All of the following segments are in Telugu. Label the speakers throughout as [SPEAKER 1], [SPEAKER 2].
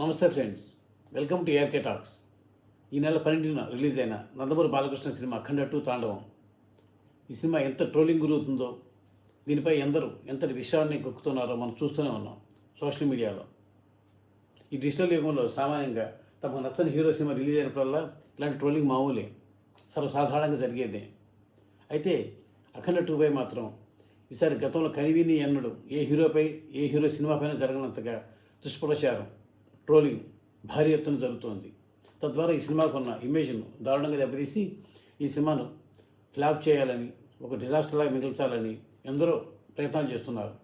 [SPEAKER 1] నమస్తే friends. Welcome to ARK talks. ఈ నెల పన్నెండున రిలీజ్ అయిన నందమూరి బాలకృష్ణ సినిమా అఖండ టూ తాండవం. ఈ సినిమా ఎంత ట్రోలింగ్ గురవుతుందో దీనిపై ఎందరూ ఎంతటి విషయాన్ని గొక్కుతున్నారో మనం చూస్తూనే ఉన్నాం సోషల్ మీడియాలో. ఈ డిజిటల్ యుగంలో సామాన్యంగా తమకు నచ్చని హీరో సినిమా రిలీజ్ అయినప్పుడల్లా ఇలాంటి ట్రోలింగ్ మామూలే సర్వసాధారణంగా జరిగేదే. అయితే అఖండ టూపై మాత్రం ఈసారి గతంలో కనివిని ఎన్నడు ఏ హీరోపై ఏ హీరో సినిమాపైన జరగనంతగా దుష్ప్రచారం ట్రోలింగ్ భారీ ఎత్తున జరుగుతోంది. తద్వారా ఈ సినిమాకు ఉన్న ఇమేజ్ను దారుణంగా దెబ్బతీసి ఈ సినిమాను ఫ్లాప్ చేయాలని ఒక డిజాస్టర్లాగా మిగిల్చాలని ఎందరో ప్రయత్నాలు చేస్తున్నారు.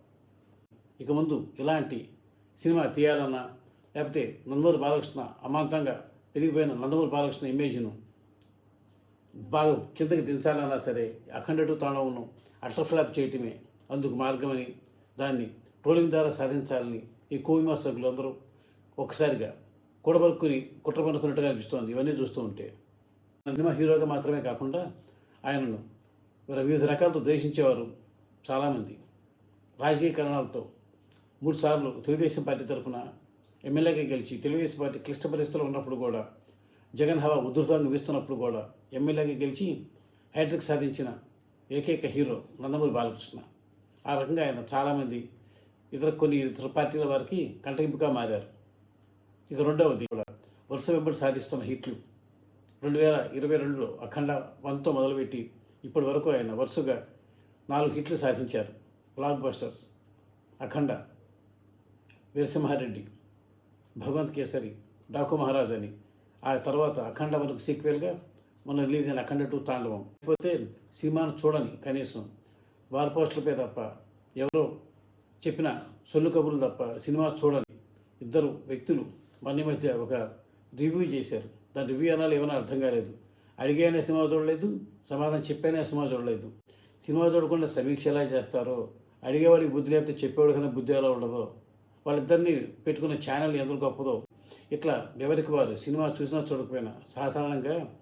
[SPEAKER 1] ఇక ముందు ఇలాంటి సినిమా తీయాలన్నా లేకపోతే నందమూరి బాలకృష్ణ అమాంతంగా పెరిగిపోయిన నందమూరి బాలకృష్ణ ఇమేజ్ను బాగా కిందకి దించాలన్నా సరే అఖండటు తాండవను ఫ్లాప్ చేయటమే అందుకు మార్గమని దాన్ని ట్రోలింగ్ ద్వారా సాధించాలని ఈ కో విమర్శకులు అందరూ ఒక్కసారిగా కూడబరుక్కుని కుట్ర పన్నుతున్నట్టుగా అనిపిస్తోంది. ఇవన్నీ చూస్తూ ఉంటే. సినిమా హీరోగా మాత్రమే కాకుండా ఆయనను వివిధ రకాలతో ద్వేషించేవారు చాలామంది. రాజకీయ కారణాలతో మూడు సార్లు తెలుగుదేశం పార్టీ తరఫున ఎమ్మెల్యేగా గెలిచి తెలుగుదేశం పార్టీ క్లిష్ట పరిస్థితులు ఉన్నప్పుడు కూడా జగన్ హవా ఉధృతంగా వీస్తున్నప్పుడు కూడా ఎమ్మెల్యేగా గెలిచి హ్యాట్రిక్ సాధించిన ఏకైక హీరో నందమూరి బాలకృష్ణ. ఆ రకంగా ఆయన చాలామంది ఇతర కొన్ని ఇతర పార్టీల వారికి కంటగింపుగా మారారు. ఇక రెండవది కూడా. వరుస వెంబడి సాధిస్తున్న హిట్లు. రెండు వేల ఇరవై రెండులో అఖండ వన్తో మొదలుపెట్టి ఇప్పటి వరకు ఆయన వరుసగా నాలుగు హిట్లు సాధించారు. బ్లాక్ బస్టర్స్ అఖండ వీరసింహారెడ్డి భగవంత్ కేసరి డాకు మహారాజ్ అని. ఆ తర్వాత అఖండ మనకు సీక్వెల్గా మన రిలీజ్ అయిన అఖండ టూ తాండవం. లేకపోతే సినిమాను చూడని కనీసం వాల్ పోస్టులపై తప్ప ఎవరో చెప్పిన సొల్లు కబుర్లు తప్ప సినిమా చూడని ఇద్దరు వ్యక్తులు మన మధ్య ఒక రివ్యూ చేశారు. దాని రివ్యూ అనాలి ఏమైనా అర్థం కాలేదు. అడిగైనా సినిమా చూడలేదు సమాధానం చెప్పైనా సినిమా చూడలేదు. సినిమా చూడకుండా సమీక్ష ఎలా చేస్తారో అడిగేవాడికి బుద్ధి లేకపోతే చెప్పేవాడికైనా బుద్ధి ఎలా ఉండదో వాళ్ళిద్దరిని పెట్టుకున్న ఛానల్ ఎంత గొప్పదో ఇట్లా ఎవరికి వారు సినిమా చూసినా చూడకపోయినా సాధారణంగా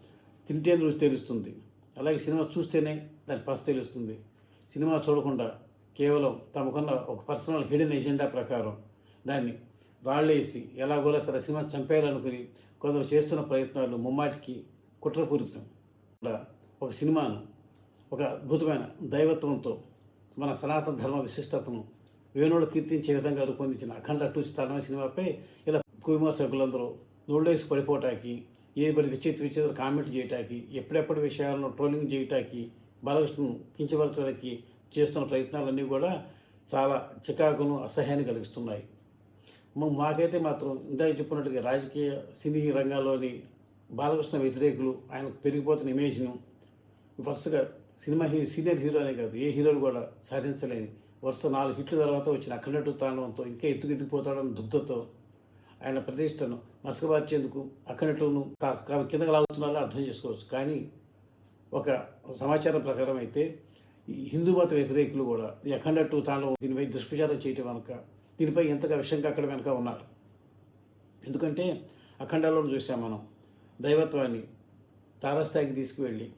[SPEAKER 1] తింటే రుచి తెలుస్తుంది. అలాగే సినిమా చూస్తేనే దాని పసి తెలుస్తుంది. సినిమా చూడకుండా కేవలం తమకున్న ఒక పర్సనల్ హిడెన్ ఎజెండా ప్రకారం దాన్ని రాళ్ళేసి ఎలాగోలా సరే సినిమా చంపేయాలనుకుని కొందరు చేస్తున్న ప్రయత్నాలు ముమ్మాటికి కుట్రపూరితం. ఒక సినిమాను ఒక అద్భుతమైన దైవత్వంతో మన సనాతన ధర్మ విశిష్టతను వేణువులు కీర్తించే విధంగా రూపొందించిన అఖండ టూ స్థానం సినిమాపై ఇలా విమర్శకులందరూ నోళ్ళేసి పడిపోవటానికి ఏ పడి విచిత్ర విచిత్ర కామెంట్ చేయటానికి ఎప్పుడెప్పటి విషయాలను ట్రోలింగ్ చేయటానికి బాలకృష్ణను కించపరచడానికి చేస్తున్న ప్రయత్నాలన్నీ కూడా చాలా చికాకును అసహ్యాన్ని కలిగిస్తున్నాయి. మాకైతే మాత్రం ఇందాక చెప్పినట్టుగా రాజకీయ సినీ రంగాల్లోని బాలకృష్ణ వ్యతిరేకులు ఆయనకు పెరిగిపోతున్న ఇమేజ్ను వరుసగా సినిమా హీ సీనియర్ హీరో అనే కాదు ఏ హీరోలు కూడా సాధించలేని వరుస నాలుగు హిట్ల తర్వాత వచ్చిన అఖండటు తాండవంతో ఇంకా ఎత్తుకు ఎత్తుకుపోతాడన్న దుగ్ధతో ఆయన ప్రతిష్టను మసకబార్చేందుకు అఖండటును కిందకు లాగుతున్నారో అర్థం చేసుకోవచ్చు. కానీ ఒక సమాచారం ప్రకారం అయితే ఈ హిందూ మత వ్యతిరేకులు కూడా ఈ అఖండ టూ తాండవం దీనిపై దుష్ప్రచారం చేయటం కనుక దీనిపై ఎంతగా విషయంగా అక్కడ వెనక ఉన్నారు? ఎందుకంటే అఖండాలో చూసాం మనం. దైవత్వాన్ని తారస్థాయికి తీసుకువెళ్ళి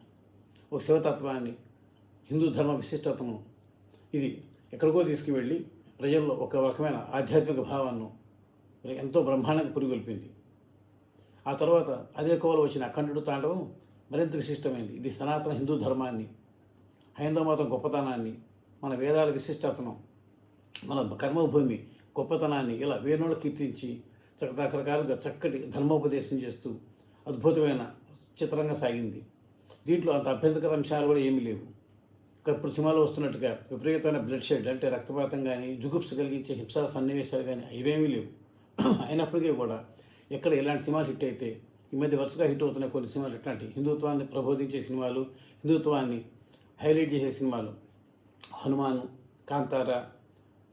[SPEAKER 1] ఒక శివతత్వాన్ని హిందూ ధర్మ విశిష్టతను ఇది ఎక్కడికో తీసుకువెళ్ళి ప్రజల్లో ఒక రకమైన ఆధ్యాత్మిక భావాన్ని ఎంతో బ్రహ్మాండంగా పురిగొల్పింది. ఆ తర్వాత అదే కోవలో వచ్చిన అఖండుడు తాండవం మరింత విశిష్టమైంది. ఇది సనాతన హిందూ ధర్మాన్ని హైందవ మతం గొప్పతనాన్ని మన వేదాల విశిష్టతను మన కర్మభూమి గొప్పతనాన్ని ఇలా వేణువులు కీర్తించి చక్క రకరకాలుగా చక్కటి ధర్మోపదేశం చేస్తూ అద్భుతమైన చిత్రంగా సాగింది. దీంట్లో అంత అభ్యంతకర అంశాలు కూడా ఏమీ లేవు. ఇప్పుడు సినిమాలో వస్తున్నట్టుగా విపరీతమైన బ్లడ్ షెడ్ అంటే రక్తపాతం కానీ జుగుప్స కలిగించే హింసా సన్నివేశాలు కానీ ఇవేమీ లేవు. అయినప్పటికీ కూడా ఎక్కడ ఇలాంటి సినిమాలు హిట్ అయితే ఈ మధ్య వరుసగా హిట్ అవుతున్న కొన్ని సినిమాలు ఇట్లాంటి హిందుత్వాన్ని ప్రబోధించే సినిమాలు హిందుత్వాన్ని హైలైట్ చేసే సినిమాలు హనుమాన్ కాంతార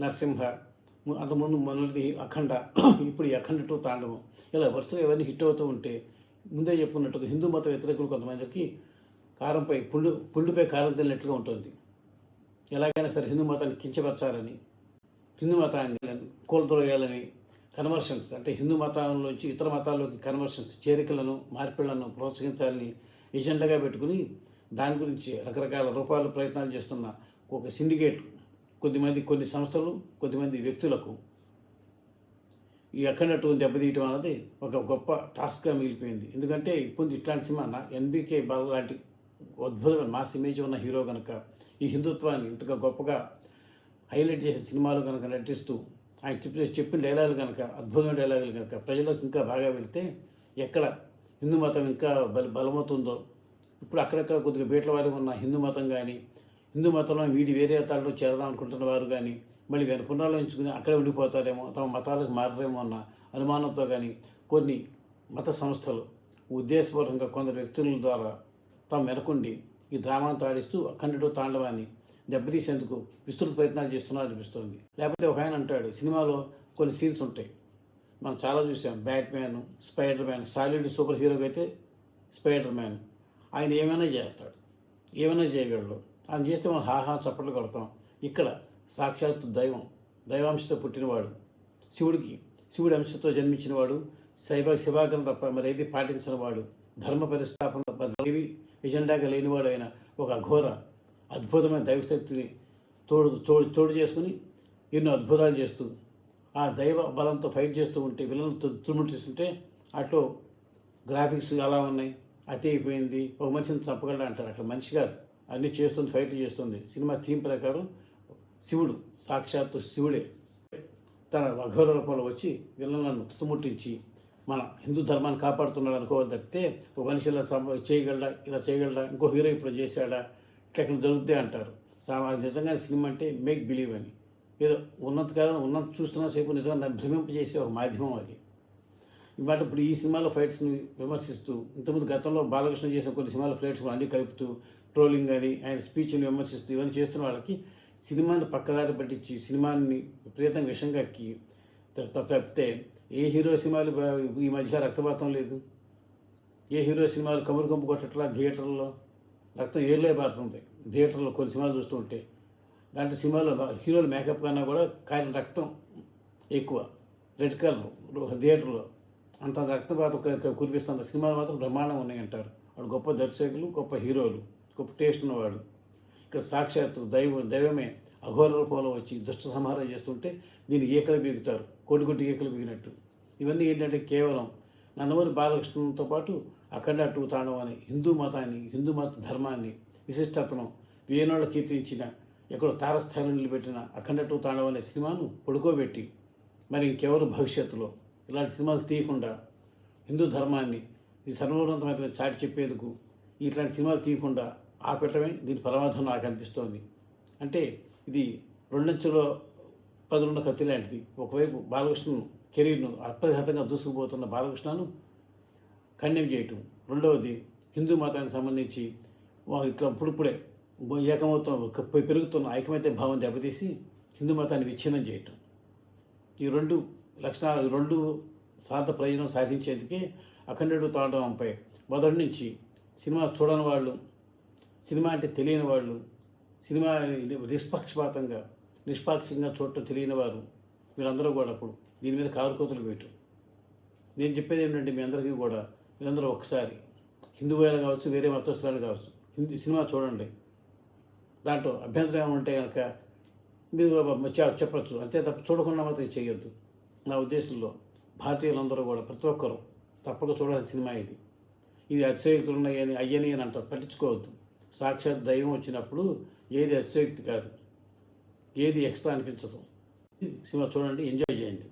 [SPEAKER 1] నరసింహ అంతకుముందు మొదటిది అఖండ ఇప్పుడు అఖండ టూ తాండవం. ఇలా వరుసగా ఇవన్నీ హిట్ అవుతూ ఉంటే ముందే చెప్పుకున్నట్టుగా హిందూ మత వ్యతిరేకులు కొంతమందికి కారంపై పుండు పుండుపై కారం తిన్నట్లుగా ఉంటుంది. ఎలాగైనా సరే హిందూ మతాన్ని కించపరచాలని హిందూ మతాన్ని కూలద్రోయాలని కన్వర్షన్స్ అంటే హిందూ మతంలోంచి ఇతర మతాల్లోకి కన్వర్షన్స్ చేరికలను మార్పిళ్ళను ప్రోత్సహించాలని ఎజెండాగా పెట్టుకుని దాని గురించి రకరకాల రూపాయల ప్రయత్నాలు చేస్తున్న ఒక సిండికేట్ కొద్దిమంది కొన్ని సంస్థలు కొద్దిమంది వ్యక్తులకు ఈ అఖండ దెబ్బతీయటం అనేది ఒక గొప్ప టాస్క్గా మిగిలిపోయింది. ఎందుకంటే ఇప్పుడు ఇట్లాంటి సినిమా నా ఎన్బీకే బాల లాంటి అద్భుతమైన మాస్ ఇమేజ్ ఉన్న హీరో కనుక ఈ హిందుత్వాన్ని ఇంతగా గొప్పగా హైలైట్ చేసే సినిమాలు కనుక నటిస్తూ ఆయన చెప్పిన చెప్పిన డైలాగులు కనుక అద్భుతమైన డైలాగులు కనుక ప్రజలకు ఇంకా బాగా వెళ్తే ఎక్కడ హిందూ మతం ఇంకా బల బలమవుతుందో ఇప్పుడు అక్కడక్కడ కొద్దిగా బీట్ల వారి ఉన్న హిందూ మతం కానీ హిందూ మతంలో వీడి వేరే మతాల్లో చేరదాం అనుకుంటున్న వారు కానీ మళ్ళీ వెన పునరాలోచించుకుని అక్కడే ఉండిపోతారేమో తమ మతాలకు మారరేమో అన్న అనుమానంతో కానీ కొన్ని మత సంస్థలు ఉద్దేశపూర్వకంగా కొందరు వ్యక్తుల ద్వారా తాము వెనకుండి ఈ డ్రామాను ఆడిస్తూ అఖండతో తాండవాన్ని దెబ్బతీసేందుకు విస్తృత ప్రయత్నాలు చేస్తున్నారు అనిపిస్తుంది. లేకపోతే ఒక ఆయన అంటాడు సినిమాలో కొన్ని సీన్స్ ఉంటాయి. మనం చాలా చూసాం. Batman Spider Man solid super హీరోగా అయితే స్పైడర్ మ్యాన్ ఆయన ఏమైనా చేస్తాడు. ఏమైనా చేయగలడు. ఆయన చేస్తే మనం హాహా చప్పట్లు కొడతాం. ఇక్కడ సాక్షాత్తు దైవం దైవాంశతో పుట్టినవాడు. శివుడికి శివుడి అంశతో జన్మించినవాడు. శైవ శివాగం తప్ప మరి ఏది ధర్మ పరిస్థాపన తప్ప దేవి ఎజెండాగా లేనివాడు అయిన ఒక అఘోర అద్భుతమైన దైవశక్తిని తోడు తోడు తోడు చేసుకుని ఎన్నో అద్భుతాలు చేస్తూ ఆ దైవ బలంతో ఫైట్ చేస్తూ ఉంటే విలన్లు తుమ్ముటిస్తుంటే అట్లో గ్రాఫిక్స్ అలా ఉన్నాయి. అతి అయిపోయింది. ఒక మనిషిని చంపగలడు అంటాడు. అక్కడ మనిషి కాదు. అన్నీ చేస్తుంది ఫైట్ చేస్తుంది. సినిమా థీమ్ ప్రకారం శివుడు సాక్షాత్తు శివుడే. తన వఘోర రూపంలో వచ్చి విలన్లను తుతుముట్టించి మన హిందూ ధర్మాన్ని కాపాడుతున్నాడు అనుకోవాలి తప్పితే ఒక మనిషి ఇలా సంభ చేయగలడా ఇలా చేయగలడా ఇంకో హీరో ఇప్పుడు చేశాడా ఇట్లా ఇక్కడ అంటారు. సా- నిజంగా సినిమా అంటే మేక్ బిలీవ్ అని. ఏదో ఉన్నంతకాలం ఉన్నంత చూస్తున్న సేపు నిజంగా భ్రమింపజేసే ఒక మాధ్యమం అది. ఇవాళ ఇప్పుడు ఈ సినిమాలో ఫైట్స్ని విమర్శిస్తూ ఇంతకుముందు గతంలో బాలకృష్ణ చేసిన కొన్ని సినిమాల ఫైట్స్ అన్నీ కలుపుతూ ట్రోలింగ్ అని ఆయన స్పీచ్ని విమర్శిస్తూ ఇవన్నీ చేస్తున్న వాళ్ళకి సినిమాని పక్కదారి పట్టించి సినిమాని విపరీతంగా విషంగా ఎక్కి తప్పితే ఏ హీరో సినిమాలు ఈ మధ్య రక్తపాతం లేదు. ఏ హీరో సినిమాలు కబురు కంపు కొట్టట్లా థియేటర్లో? రక్తం ఏర్లే పారుతుంది. థియేటర్లో కొన్ని సినిమాలు చూస్తూ ఉంటే దాంట్లో సినిమాలో హీరోల మేకప్ కన్నా కూడా కారిన రక్తం ఎక్కువ. రెడ్ కలర్ థియేటర్లో అంత రక్తపాతం క- కురిపిస్తున్న సినిమాలు మాత్రం బ్రహ్మాండంగా ఉన్నాయి అంటారు వాడు గొప్ప దర్శకులు గొప్ప హీరోలు. గొప్ప టేస్ట్ ఉన్నవాడు. ఇక్కడ సాక్షాత్తు దైవ దైవమే అఘోర రూపంలో వచ్చి దుష్ట సంహారం చేస్తుంటే దీన్ని ఈకలు బీగుతారు. కోటి కొట్టి ఈకలు బీగినట్టు. ఇవన్నీ ఏంటంటే కేవలం నందమూరి బాలకృష్ణంతో పాటు అఖండ టూ తాండవం అని హిందూ మతాన్ని హిందూ మత ధర్మాన్ని విశిష్టతను వేణోళ్ళ కీర్తించిన ఎక్కడో తారస్థాయిలో నిలబెట్టిన అఖండ టూ తాండవం అనే సినిమాను పడుకోబెట్టి మరి ఇంకెవరు భవిష్యత్తులో? ఇలాంటి సినిమాలు తీయకుండా హిందూ ధర్మాన్ని ఈ సర్వోన్నతమైన చాటి చెప్పేందుకు ఇట్లాంటి సినిమాలు తీయకుండా ఆపెట్టడమే దీని పరమార్థం నాకు అనిపిస్తోంది. అంటే ఇది రెండంచులో పదులున్న కత్తి లాంటిది. ఒకవైపు బాలకృష్ణ కెరీర్ను అప్రఘాతంగా దూసుకుపోతున్న బాలకృష్ణను ఖండం చేయటం. రెండవది హిందూ మతానికి సంబంధించి ఇట్లా ఇప్పుడిప్పుడే ఏకమవుతున్న పెరుగుతున్న ఐకమత్య భావం దెబ్బతీసి హిందూ మతాన్ని విచ్ఛిన్నం చేయటం. ఈ రెండు లక్షణాలు రెండు స్వార్థ ప్రయోజనం సాధించేందుకే అఖండడు తాండవంపై మొదటి నుంచి సినిమా చూడని వాళ్ళు సినిమా అంటే తెలియని వాళ్ళు సినిమా నిష్పక్షపాతంగా నిష్పాక్షంగా చూడటం తెలియని వారు వీళ్ళందరూ కూడా అప్పుడు దీని మీద కారుకోతలు వేయటం. నేను చెప్పేది ఏంటంటే మీ అందరికీ కూడా మీరందరూ ఒకసారి హిందూ అయినా కావచ్చు వేరే మతస్థులు కావచ్చు హిందీ సినిమా చూడండి. దాంట్లో అభ్యంతరం ఏమంటే ఉంటే కనుక మీరు చెప్పచ్చు. అంతే తప్ప చూడకుండా మాత్రం చేయొద్దు. నా ఉద్దేశంలో భారతీయులందరూ కూడా ప్రతి ఒక్కరూ తప్పక చూడాల్సిన సినిమా ఇది. ఇది అతిశయోక్తులు ఉన్నాయని అయ్యని అని అంటారు. పట్టించుకోవద్దు. సాక్షాత్ దైవం వచ్చినప్పుడు ఏది అతిశయోక్తి కాదు. ఏది ఎక్స్ట్రా అనిపించదు. సినిమా చూడండి ఎంజాయ్ చేయండి.